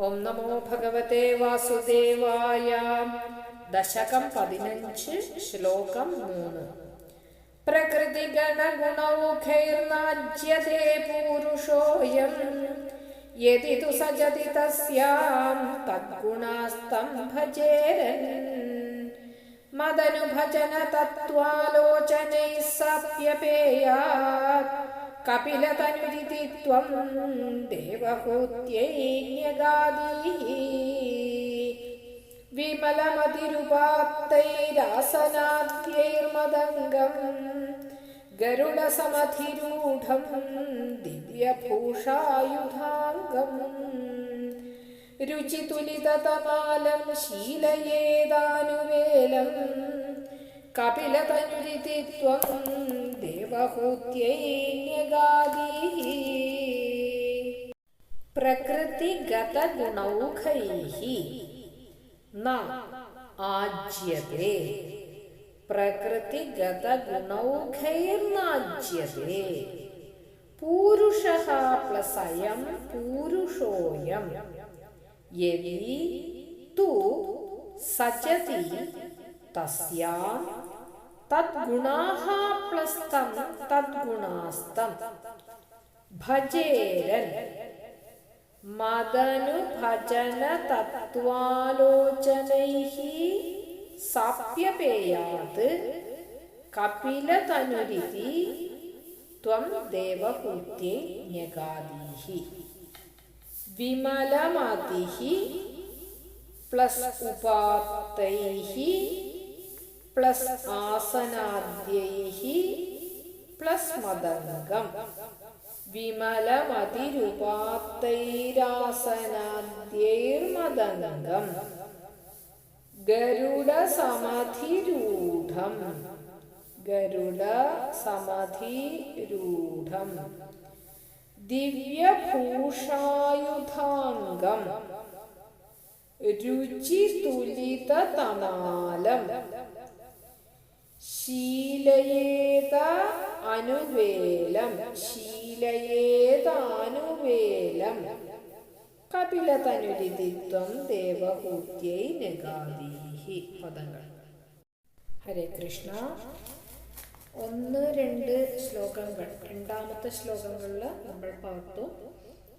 ഓം നമോ ഭഗവതേ വാസുദേവായ. ദശകം പതിനഞ്ച് ശ്ലോകം മൂന്ന്. പ്രകൃതി ഗണഗുണൗഖൈർനാജ്യത്തെ പൂരുഷോയം. യതി തു സജതി തസ്യാം തദ്ഗുണാസ്തം ഭജേരൻ. മദനുഭജന തത്വാലോചനൈ സപ്യപേയാत् കപിലതനുരിതി ത്വം ദേവഹൂത്യൈന്യഗാദീഹ വിമലമതിരുപാത്തൈരാസനാദ്യൈർമദംഗം ഗരുഡസമധിരൂഢം ദിവ്യഭൂഷായുധാംഗം രുചിതുലിതതമാലം ശീലയേതാനുവേലം കപിലതനുരിതി ത്വം ദേവഹൂത്യൈന്യഗാദീः പ്രകൃതിഗതഗുണൗഖൈः ന आज्यते। പ്രകൃതിഗതഗുണൗഖൈർനാജ്യത്തെ പൂരുഷः പ്ലസ് അയം പൂരുഷോയം तु सचति സജതി തസ്യാം തദ്ഗുണാഃ പ്ലസ് തം തദ്ഗുണാസ്തം ഭജേരൻ മദനുഭജന തത്വാലോചനൈः സാപ്യപേയാത് കപിലതനുരിതി ത്വം ദേവഹൂത്യേ ന്യഗാദീഹി വിമലമതിഹി പ്ലസ് ഉപാത്തൈः പ്ലസ് ആസനാദ്യൈഹി പ്ലസ് മദംഗം. വിമലമതിരുപാത്തൈരാസനാദ്യൈർമദംഗം ഗരുഡസമധിരൂഢം. ഗരുഡസമധിരൂഢം. ദിവ്യഭൂഷായുധാംഗം. രുചിതുലിതതമാലം ശീലയേത അനുവേലം ശീലയേതാനുവേലം. കപിലതനുരിതിത്വം ദേവഹൂത്യൈ നഗാദീഹി. പദങ്ങൾ. ഹരേ കൃഷ്ണ. ഒന്ന് രണ്ട് ശ്ലോകങ്ങൾ. രണ്ടാമത്തെ ശ്ലോകങ്ങളിൽ നമ്മൾ പാർത്തു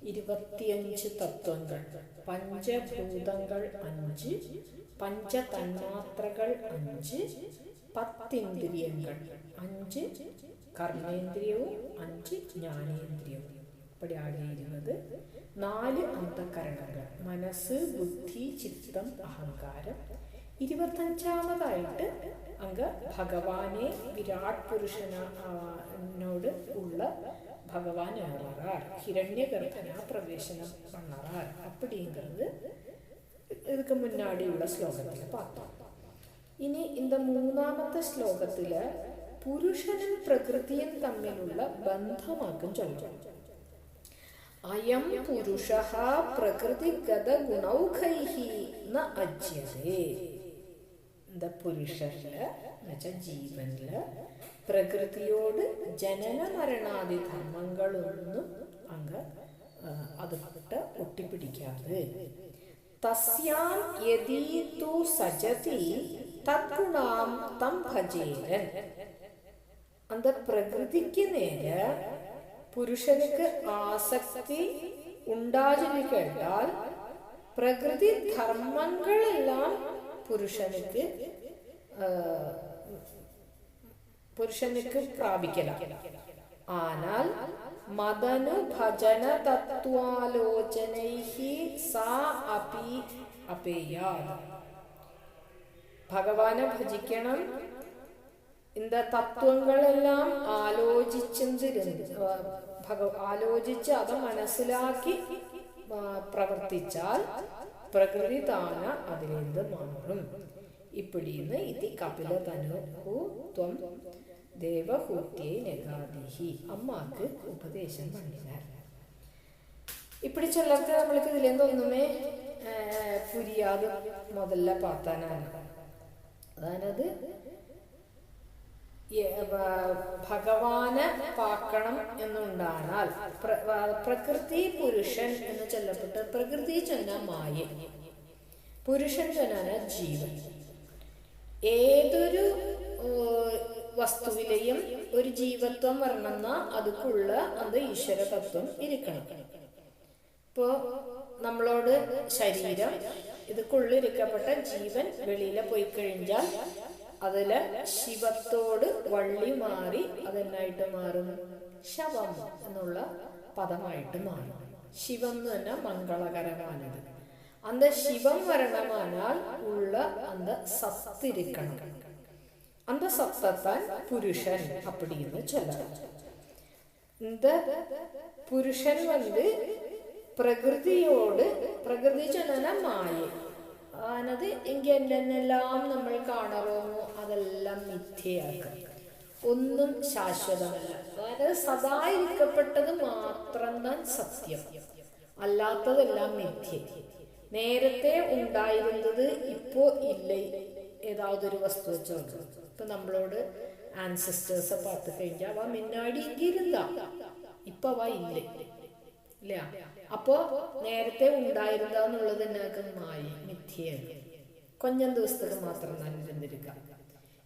ഇരുപത്തിയഞ്ച് തത്വങ്ങൾ. പഞ്ചഭൂതങ്ങൾ അഞ്ച് പഞ്ചതന്മാത്രകൾ അഞ്ച് പത്തിന്ദ്രിയങ്ങൾ അഞ്ച് കർമ്മേന്ദ്രിയവും അഞ്ച് ജ്ഞാനേന്ദ്രിയവും ഇവിടെ ആടിയിരുന്നത് നാല് അന്ധകരണങ്ങൾ മനസ്സ് ബുദ്ധി ചിത്തം അഹങ്കാരം ഇരുപത്തഞ്ചാമതായിട്ട് അങ്ങ് ഭഗവാനെ വിരാട് പുരുഷനോട് ഉള്ള பகவான் வரார் ஹிரண்ய கர்ப்பனா பிரவேசனம் பண்ணறார் அப்படிங்கிறது இதுக்கு முன்னாடி உள்ள ஸ்லோகத்தில் பார்த்தோம் ഇനി இந்த മൂന്നാമത്തെ ശ്ലോകത്തില് പുരുഷനും പ്രകൃതിയും തമ്മിലുള്ള ബന്ധമാക്കും ചൊല്ലും അയം പുരുഷ പ്രകൃതിഗത ഗുണൗഖൈഹി ന അജ്യതേ இந்த പുരുഷനില് എന്നുവെച്ചാൽ ജീവനില് പ്രകൃതിയോട് ജനന മരണാദി ധർമ്മങ്ങളൊന്നും അങ്ങ് അതിട്ട് ഒട്ടിപ്പിടിക്കാതെ തസ്യാം യദീ തു സജതി തദ്ഗുണാം തം ഭജേരൻ അന്ത പ്രകൃതിക്ക് നേരെ പുരുഷനുക്ക് ആസക്തി ഉണ്ടാചൊല്ലി പ്രകൃതി ധർമ്മങ്ങളെല്ലാം പുരുഷനുക്ക് പുരുഷനുക്ക് പ്രാപിക്കലാം. ആനാൽ മദനു ഭജന തത്വാലോചനൈ സാ അപി അപേയാ ഭഗവാനെ ഭജിക്കണം. இந்த തത്വങ്ങളെല്ലാം ആലോചിച്ചെന്തിരുന്ന്? ആലോചിച്ച് അത് മനസ്സിലാക്കി പ്രവർത്തിച്ചാൽ പ്രകൃതി താന അതിലേന്ത് മാറും. ഇപ്പിടീന്ന് ഇത് കപില തനു ത്വം ദേവഹൂത്യേ നഗാദിഹി അമ്മാക്ക് ഉപദേശം പണിതാർ ഇപ്പിടി ചിലർക്ക് നമ്മൾക്ക് ഇതിലേന്തൊന്നുമേ പുരിയാതെ മുതല പാത്താനാണ്. അതായത് ഭഗവാന് പാക്കണം എന്നുണ്ടാണാൽ പ്രകൃതി പുരുഷൻ എന്ന് ചൊല്ലപ്പെട്ട് പ്രകൃതി ചൊന്ന മായ. പുരുഷൻ ചൊന്നാണ് ജീവൻ. ഏതൊരു വസ്തുവിലെയും ഒരു ജീവത്വം വരണമെന്ന അതുക്കുള്ള അത് ഈശ്വര തത്വം ഇരിക്കണം. ഇപ്പോ നമ്മളോട് ശരീരം ഇതുക്കുള്ളിരിക്കപ്പെട്ട ജീവൻ വെളിയിലെ പോയി കഴിഞ്ഞാൽ അതില് ശിവത്തോട് വള്ളി മാറി അതെന്നായിട്ട് മാറും ശവം എന്നുള്ള പദമായിട്ട് മാറും ശിവം എന്ന് തന്നെ മംഗളകരമാനത് അന്ത ശിവം വരണമാനാൽ ഉള്ള അന്ത സത്തിരിക്കണം அந்த சத்தத்தான் புருஷன் அப்படின்னு சொல்லலாம் இந்த புருஷன் வந்து പ്രകൃതിയോട് പ്രകൃതി ചെന്ന മായ. ആനത് എങ്കിൽ എന്തെന്നെല്ലാം നമ്മൾ കാണറോന്നു അതെല്ലാം മിഥ്യയാക്കുക ഒന്നും ശാശ്വതമല്ല. അതായത് സദാ ഇരിക്കപ്പെട്ടത് മാത്രം താൻ സത്യം. അല്ലാത്തതെല്ലാം മിഥ്യ. നേരത്തെ ഉണ്ടായിരുന്നത് ഇപ്പോ ഇല്ല ഏതാവതൊരു വസ്തു വെച്ചോണ്ട് ഇപ്പൊ നമ്മളോട് ആൻസിസ്റ്റേഴ്സ് പാത്ത് കഴിഞ്ഞാൽ അവ മിന്നാടി ഇരുന്ന ഇപ്പൊ അവ ഇല്ല? ഇല്ല. അപ്പോ നേരത്തെ ഉണ്ടായിരുന്നുള്ളത് എന്നാക്കും മായി മിഥ്യയാണ്. കൊഞ്ചം ദിവസത്തേക്ക് മാത്രം നന്നിരുന്നിരിക്കാം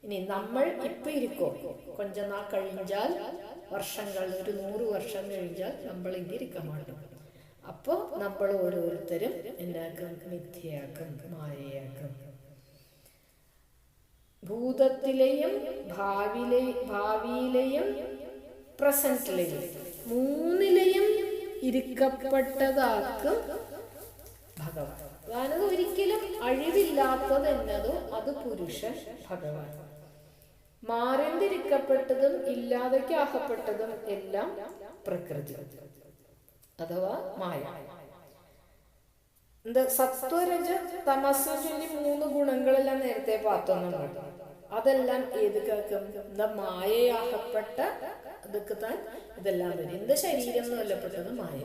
ഇനി നമ്മൾ ഇപ്പൊ ഇരിക്കോ? കൊഞ്ച നാൾ കഴിഞ്ഞാൽ വർഷങ്ങൾ ഒരു നൂറ് വർഷം കഴിഞ്ഞാൽ നമ്മൾ ഇരിക്കാൻ മാട്ടും. അപ്പോ നമ്മൾ ഓരോരുത്തരും എന്നാക്കും മിഥ്യയാക്കും മായയാക്കും. ഭൂതത്തിലെയും ഭാവിയിലെ ഭാവിയിലെയും പ്രസന്റിലെയും മൂന്നിലെയും ഇരിക്കപ്പെട്ടതാക്കും. ഭഗവാൻ. അതായത് ഒരിക്കലും അഴിവില്ലാത്തത് എന്നതും അത് പുരുഷൻ ഭഗവാൻ. മാറിന്തിരിക്കപ്പെട്ടതും ഇല്ലാതയ്ക്കാക്കപ്പെട്ടതും എല്ലാം പ്രകൃതി. അഥവാ മായ. എന്താ സത്വരജ തമസ് ചൊല്ലി മൂന്ന് ഗുണങ്ങളെല്ലാം നേരത്തെ പാത്തൊന്നും അതെല്ലാം ഏത് കേൾക്കും എന്താ മായയാകപ്പെട്ട അതൊക്കെ താൻ ഇതെല്ലാം വരും എന്ത് ശരീരം എന്ന് കൊല്ലപ്പെട്ടത് മായ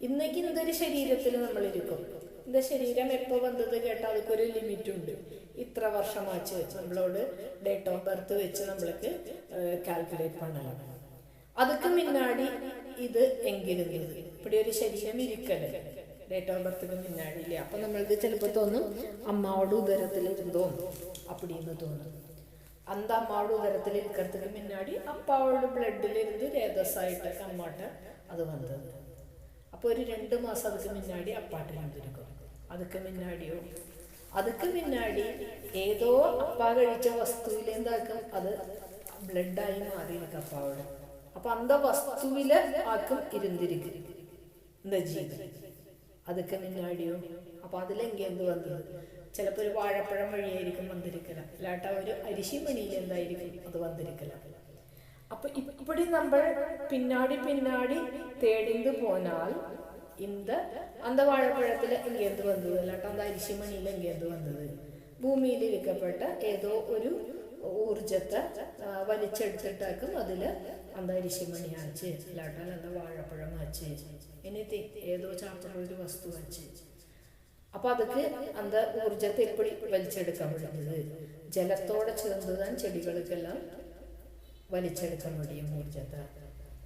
ഇന്നേക്ക് ഇന്നൊരു ശരീരത്തിൽ നമ്മൾ ഇരിക്കും എന്റെ ശരീരം എപ്പോൾ വന്നത് കേട്ടാൽ അതൊക്കെ ലിമിറ്റ് ഉണ്ട് ഇത്ര വർഷം വാച്ച് വെച്ച് നമ്മളോട് ഡേറ്റ് ഓഫ് ബർത്ത് വെച്ച് നമ്മൾക്ക് കാൽക്കുലേറ്റ് പണലാണ് അതൊക്കെ മുന്നാടി ഇത് എങ്കിലും ഇവിടെ ഒരു ശരീരം ഇരിക്കൽ. ഡേറ്റ് ഓഫ് ബർത്തിന് മുന്നാടിയില്ല അപ്പൊ നമ്മൾക്ക് ചിലപ്പോ തോന്നും അമ്മാവോട് ഉദരത്തിൽ തോന്നും. അപ്പടിന്ന് തോന്നും. அந்த அம்மாவோட உதரத்தில் இருக்கிறதுக்கு முன்னாடி அப்பாவோட பிளட்டிலிருந்து ரேதஸாயிட்ட அம்மாட்ட அது வந்தது அப்போ ஒரு ரெண்டு மாதம் அதுக்கு முன்னாடி அப்பாட்ட இருந்திருக்கும் அதுக்கு முன்னாடியோ அதுக்கு முன்னாடி ஏதோ அப்பா കഴിച്ച വസ്തുവിലെന്താക്കും അത് ബ്ലഡായി മാറിയിരിക്കും അപ്പാവോട് അപ്പൊ അന്ത വസ്തുവിൽ ആക്കും ഇരുന്നിരിക്കും എന്താ ജീവിതം അതൊക്കെ മുന്നാടിയോ അപ്പൊ അതിലെങ്കിൽ എന്ത് വന്നത് ചിലപ്പോൾ ഒരു വാഴപ്പഴം വഴിയായിരിക്കും വന്നിരിക്കല. അല്ലാട്ട ഒരു അരിശി മണിയിൽ എന്തായിരിക്കും അത് വന്നിരിക്കല. അപ്പൊ ഇപ്പടി നമ്മൾ പിന്നാടി പിന്നാടി തേടിന്ത് പോനാൽ ഇന്ത് അന്ത വാഴപ്പഴത്തിൽ എങ്കേന്ത് വന്നത്? അല്ലാട്ട അന്ത അരിശി മണിയിൽ എങ്കേന്ത് വന്നത്? ഭൂമിയിൽ ഇരിക്കപ്പെട്ട ഏതോ ഒരു ഊർജത്തെ വലിച്ചെടുത്തിട്ടാക്കും അതിൽ അന്ത അരിശി മണി ആച്ച്. അല്ലാട്ടാൽ അന്ത വാഴപ്പഴം ആച്ച്. എനിത്തി ഏതോ ചാർത്തുള്ള ഒരു വസ്തു ആച്ച്. അപ്പൊ അതൊക്കെ അന്ത ഊർജത്തെ എപ്പടി വലിച്ചെടുക്കാൻ പറ്റുന്നത് ജലത്തോടെ ചേർന്നതാൻ ചെടികൾക്കെല്ലാം വലിച്ചെടുക്കാൻ മുടിയും ഊർജത്തെ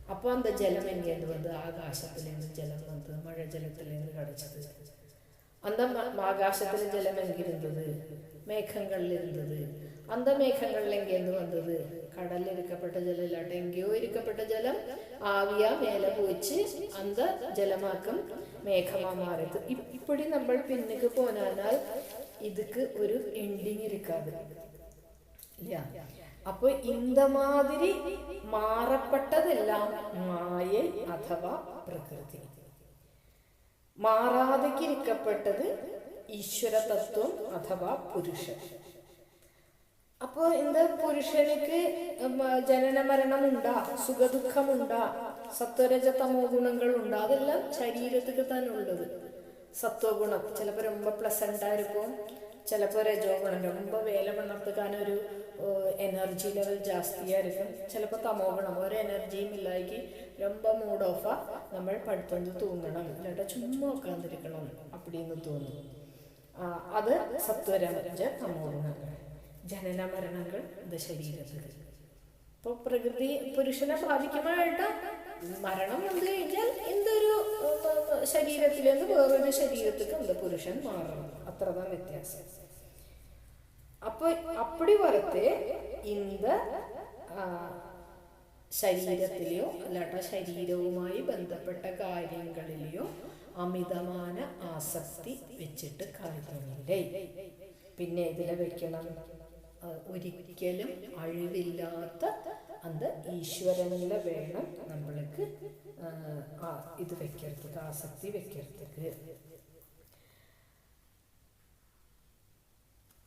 അപ്പൊ അന്ത ജലം എങ്ങേന്ന് വന്ന് ആകാശത്തിൽ നിന്ന് ജലം വന്ന് മഴ ജലത്തിൽ നിന്ന് കടച്ചത് அந்த ம- ஆகாசத்துல ஜலம் எங்கிருந்தது மேகங்கள்ல இருந்தது அந்த மேகங்கள்ல எங்கேருந்து வந்தது கடல்ல இருக்கப்பட்ட ஜலம் இல்லாட்ட எங்கேயோ இருக்கப்பட்ட ஜலம் ஆவியா மேல போயிச்சு அந்த ஜலமாக்கம் மேகமா மாறுது இப்- இப்படி നമ്മൾ പിന്നിക്ക് പോനാൽ இதுக்கு ഒരു എൻഡിങ് இருக்காது ഇല്ല അപ്പൊ ഇന്ത മാതിരി മാറപ്പെട്ടതെല്ലാം മായ അഥവാ പ്രകൃതി മാറാതെക്കിരിക്കപ്പെട്ടത് ഈശ്വരതത്വം അഥവാ പുരുഷൻ. അപ്പോൾ എന്ത് പുരുഷനിക്ക് ജനന മരണമുണ്ടാ സുഖദുഃഖമുണ്ടാ സത്വരജ തമോ ഗുണങ്ങളുണ്ടാ അതെല്ലാം ശരീരത്തിക്ക് തന്നെ ഉള്ളത്. സത്വഗുണം ചിലപ്പോൾ രൊമ്പ പ്ലസന്റ് ആയിരിക്കും ചിലപ്പോൾ രജോ ഗുണം രൊമ്പ വേല ഒരു എനർജി ലെവൽ ജാസ്തിയായിരിക്കും ചിലപ്പോൾ തമോ ഗുണം ഒരു എനർജിയും ഇല്ലാക്കി രൊമ്പ മൂഡ് ഓഫാ നമ്മൾ പഠിത്തോണ്ട് തൂങ്ങണം. ഇല്ലാട്ട ചുമ്മാ ഉക്കാന്തിരിക്കണം അപ്പടിന്ന് തോന്നും. അത് സത്വരജ തമോ ഗുണങ്ങൾ ജനന മരണങ്ങൾ ഇത് ശരീരത്തിൽ. ഇപ്പൊ പ്രകൃതി പുരുഷനെ ബാധിക്കുമ്പോഴായിട്ട് മരണം വന്നു കഴിഞ്ഞാൽ എന്തൊരു ശരീരത്തിൽ നിന്ന് വേറൊരു ശരീരത്തിലേക്ക് എന്ത് പുരുഷൻ മാറണം. അത്രതാണ് വ്യത്യാസം. അപ്പൊ അപ്പടി വരത്തെ ഇന്ത് ശരീരത്തിലെയോ അല്ലാട്ട ശരീരവുമായി ബന്ധപ്പെട്ട കാര്യങ്ങളിലെയോ അമിതமான ആസക്തി വെച്ചിട്ട് കാര്യമില്ലേ പിന്നെ ഇതിലെ വെക്കണം. ഒരിക്കലും അഴിവില്ലാത്ത അത് ഈശ്വരനിലെ വേണം നമ്മൾക്ക് ഇത് വെക്കരുത് ആസക്തി വെക്കരുത്.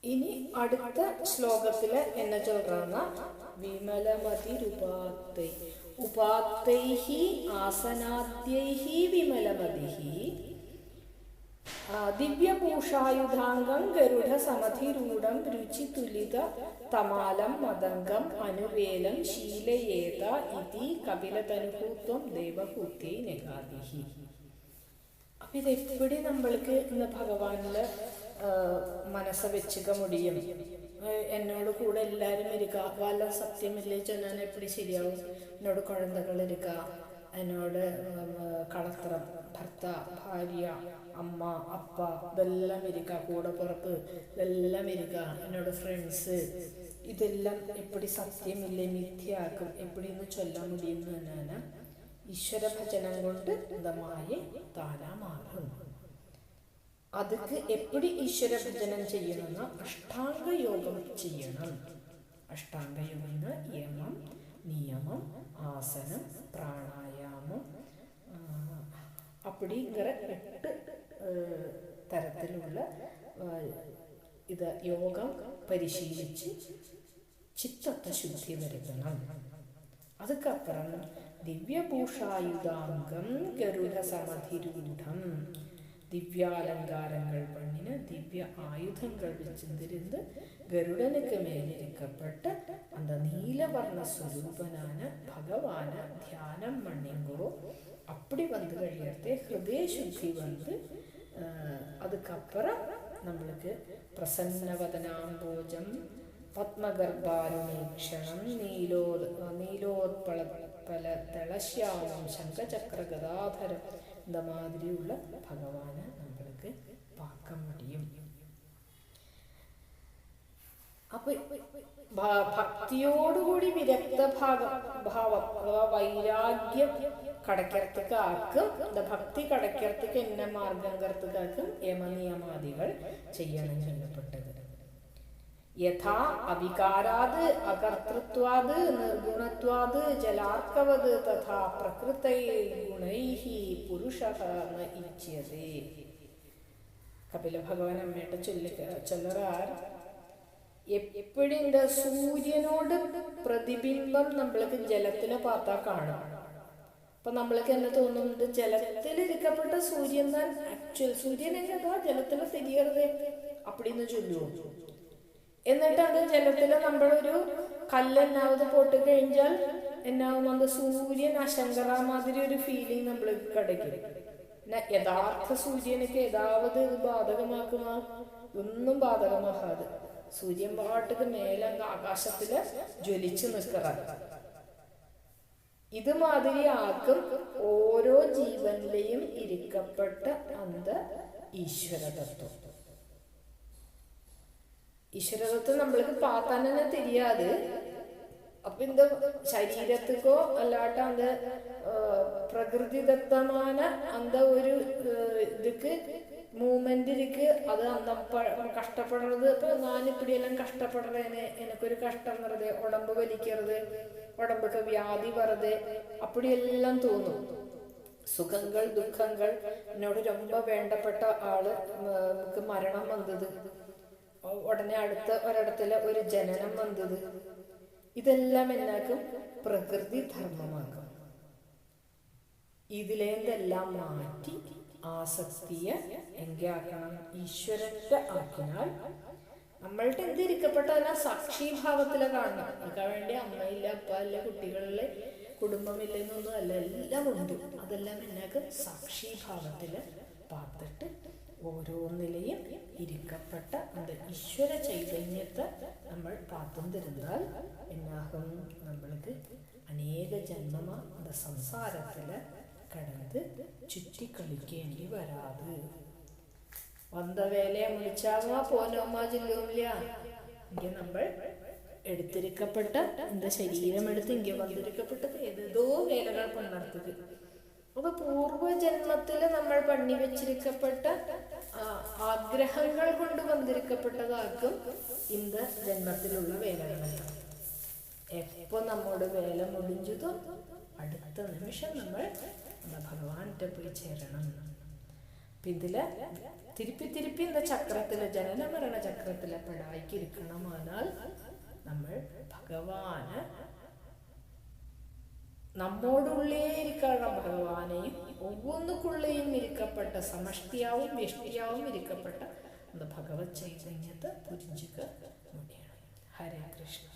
ഇനി അടുത്ത ശ്ലോകത്തിൽ എന്നെ ചൊല്ലുന്ന വിമലമതിരുപാത്തൈ. ഉപാത്തൈഹി ആസനാദ്യൈഹി ആസനാദ്യൈ ആ, ദിവ്യഭൂഷായുധാംഗം സമധിരൂഢം രുചിതുലിത തമാലം മദംഗം അനുവേലം ശീലയേത ഇതി കപിലതനുഭൂത്വം ദേവഭൂത്തി നഗാദിഹി അപ്പൊ ഇതെപ്പടി നമ്മൾക്ക് ഇന്ന് ഭഗവാനിൽ മനസ്സ് വെച്ചുക മുടിയും? എന്നോട് കൂടെ എല്ലാരും ഇരിക്ക. വല്ല സത്യമില്ലേ ചൊല്ലാൻ എപ്പോഴും ശരിയാവും. എന്നോട് കുഴന്തകൾ ഇരിക്ക. എന്നോട് കളത്രം ഭർത്ത ഭാര്യ അമ്മ അപ്പ ഇതെല്ലാം ഇരിക്ക. കൂടെ പുറപ്പ് ഇതെല്ലാം ഇരിക്ക. എന്നോട് ഫ്രണ്ട്സ് ഇതെല്ലാം എപ്പടി സത്യമില്ലേ മിഥ്യയാക്കും. എപ്പടി ഒന്ന് ചൊല്ലാൻ മുടിയുന്നു എന്നാണ് ഈശ്വര ഭജനം കൊണ്ട് ഇതമായി താനാ അതൊക്കെ എപ്പോഴും ഈശ്വര ഭജനം ചെയ്യണമെന്ന് അഷ്ടാംഗ യോഗം ചെയ്യണം. അഷ്ടാംഗയോഗം യമം നിയമം ആസനം പ്രാണായാമം അപ്പടിങ്ങിற എട്ട് തരത്തിലുള്ള ഇത് യോഗം പരിശീലിച്ച് ചിത്തത്തെ ശുദ്ധി വരുത്തണം അതുക്കപ്പുറം ദിവ്യഭൂഷായുധാംഗം ഗരുഡ സമധിരൂഢം ദിവ്യാലങ്കാരങ്ങൾ പണിന് ദിവ്യ ആയുധങ്ങൾ വെച്ച് തിരുന്ന് ഗരുഡനക്ക് മേലിരിക്കപ്പെട്ട് അന്ന നീലവർണ സ്വരൂപനാണ് ഭഗവാന് ധ്യാനം മണ്ണിങ്കുറു അപ്പടി വന്ന് കഴിയത്തെ ഹൃദയശുദ്ധി വന്ന് അതുക്കപ്പുറം നമ്മൾക്ക് പ്രസന്നവതനാംബോജം പത്മഗർഭാരുണീക്ഷണം നീലോ നീലോത്പള പല തളശ്യാമം ശങ്കചക്രഗദാധരം இந்த மாதிரி உள்ள ഭഗവാനെ നമ്മൾക്ക് பார்க்க முடியும் അപ്പൊ ഭ- ഭക്തിയോടുകൂടി വിരക്ത ഭാഗം ഭാവം അഥവാ വൈരാഗ്യം കടക്കരത്തുക്കാക്കും இந்த ഭക്തി കടക്കരത്തുക്ക് എന്ന മാർഗം കർത്തുക്കാക്കും യമനിയമാദികൾ ചെയ്യണം ചൊല്ലപ്പെട്ടത് യഥാ അവികാരാത് അകർത്തൃത്വാത് നിർഗുണത്വാത് ജലാർക്കവത് തഥാ പ്രകൃതൈ ഗുണൈഹി പുരുഷ ഇച്ഛ്യതേ. കപില ഭഗവാൻ അമ്മയുടെ ചൊല്ലി ചൊല്ലറാർ എപ്പോഴും എന്താ സൂര്യനോട് പ്രതിബിംബം നമ്മൾക്ക് ജലത്തിലെ പാത്ത കാണാം. അപ്പൊ നമ്മൾക്ക് എന്നെ തോന്നുന്നുണ്ട്? ജലത്തിൽ ഇരിക്കപ്പെട്ട സൂര്യൻ താൻ ആക്ച്വൽ സൂര്യൻ എന്നതാ ജലത്തിലെ തിരിയറത് അപ്പടിന്ന് ചൊല്ലുവോ? എന്നിട്ട് അത് ജലത്തിൽ നമ്മളൊരു കല്ലെന്നാവത് പൊട്ടി കഴിഞ്ഞാൽ എന്നാവും അത് സൂര്യൻ അശങ്കറ മാതിരി ഒരു ഫീലിംഗ് നമ്മൾ കിടക്കും. യഥാർത്ഥ സൂര്യനൊക്കെ ഏതാവത് ഇത് ബാധകമാക്കുക ഒന്നും ബാധകമാക്കാതെ. സൂര്യൻ പാട്ടുക്ക് മേലങ്ങ് ആകാശത്തിൽ ജ്വലിച്ചു നിൽക്കറാണ് ഇത് മാതിരി ആക്കും ഓരോ ജീവനിലെയും ഇരിക്കപ്പെട്ട അന്ത ഈശ്വരതത്വം. ഈശ്വരത്വം നമ്മൾക്ക് പാത്താൻ തന്നെ തിരിയാതെ. അപ്പൊ இந்த ശരീരത്തിക്കോ അല്ലാട്ട അന്ത പ്രകൃതിദത്തമായ അന്ത ഒരു ഇതിക്ക് മൂവ്മെന്റിലേക്ക് അത് അന്ന കഷ്ടപ്പെടുന്നത്. ഇപ്പൊ ഞാനിപ്പിടിയെല്ലാം കഷ്ടപ്പെടുന്നതിന് എനിക്കൊരു കഷ്ടം വെറുതെ ഉടമ്പ് വലിക്കരുത് ഉടമ്പൊക്കെ വ്യാധി വെറുതെ അപ്പടിയെല്ലാം തോന്നും. സുഖങ്ങൾ ദുഃഖങ്ങൾ എന്നോട് രൊമ്പ വേണ്ടപ്പെട്ട ആൾ നമുക്ക് മരണം വന്നത്. ഉടനെ അടുത്ത ഒരിടത്തിൽ ഒരു ജനനം വന്നത്. ഇതെല്ലാം എന്നാക്കും? പ്രകൃതി ധർമ്മമാക്കും. ഇതിലേന്തെല്ലാം മാറ്റി ആസക്തിയെ എങ്കാക്കണം ഈശ്വരന്റെ ആക്കിനാൽ. നമ്മളുടെ എന്ത് ഇരിക്കപ്പെട്ടതെല്ലാം സാക്ഷിഭാവത്തിലെ കാണണം അതൊക്കെ വേണ്ടി അമ്മയില്ല അപ്പ ഇല്ല കുട്ടികളിൽ കുടുംബമില്ല എന്നൊന്നും അല്ല എല്ലാം ഉണ്ട്. അതെല്ലാം എന്നാക്ക് സാക്ഷിഭാവത്തിൽ പാത്തിട്ട് ഓരോന്നിലെയും ഇരിക്കപ്പെട്ട അത് ഈശ്വര ചൈതന്യത്തെ നമ്മൾ പാത്രം തരുന്നാൽ എന്നാകും നമ്മൾക്ക് അനേക ജന്മ അത് സംസാരത്തിൽ കടന്ന് ചുറ്റിക്കളിക്കേണ്ടി വരാത്. വന്ന വേലയെ മുളിച്ചാങ്ങ പോനോമ്മ ജില്ലവുമില്ല ഇങ്ങനെ നമ്മൾ എടുത്തിരിക്കപ്പെട്ട എന്താ ശരീരം എടുത്ത് ഇങ്ങനെ വന്നിരിക്കപ്പെട്ടത് ഏതോ വേലകൾ പണ്ടർത്തത് അപ്പൊ പൂർവജന്മത്തിൽ നമ്മൾ പണി വെച്ചിരിക്കപ്പെട്ട ആഗ്രഹങ്ങൾ കൊണ്ട് വന്നിരിക്കപ്പെട്ടതാക്കും ഇന്ന് ജന്മത്തിലുള്ള വേലകളെല്ലാം എപ്പോ നമ്മോട് വേല മുടിഞ്ഞതോ അടുത്ത നിമിഷം നമ്മൾ നമ്മുടെ ഭഗവാന്റെ പോയി ചേരണം. അപ്പൊ ഇതിൽ തിരുപ്പി തിരുപ്പി എന്ന ചക്രത്തിൽ ജനന മരണ ചക്രത്തിലെ പെടായിക്കിരിക്കണമാനാൽ നമ്മൾ ഭഗവാന് നമ്മോടുള്ളേ ഇരിക്കണം ഭഗവാനെയും ഒവ്വൊന്നുക്കുള്ളേയും ഇരിക്കപ്പെട്ട സമഷ്ടിയാവും വ്യഷ്ടിയാവും ഇരിക്കപ്പെട്ട அந்த ഭഗവത് ചൈതന്യത്തെ പുരിഞ്ചുക മുടിയണം ഹരേ കൃഷ്ണ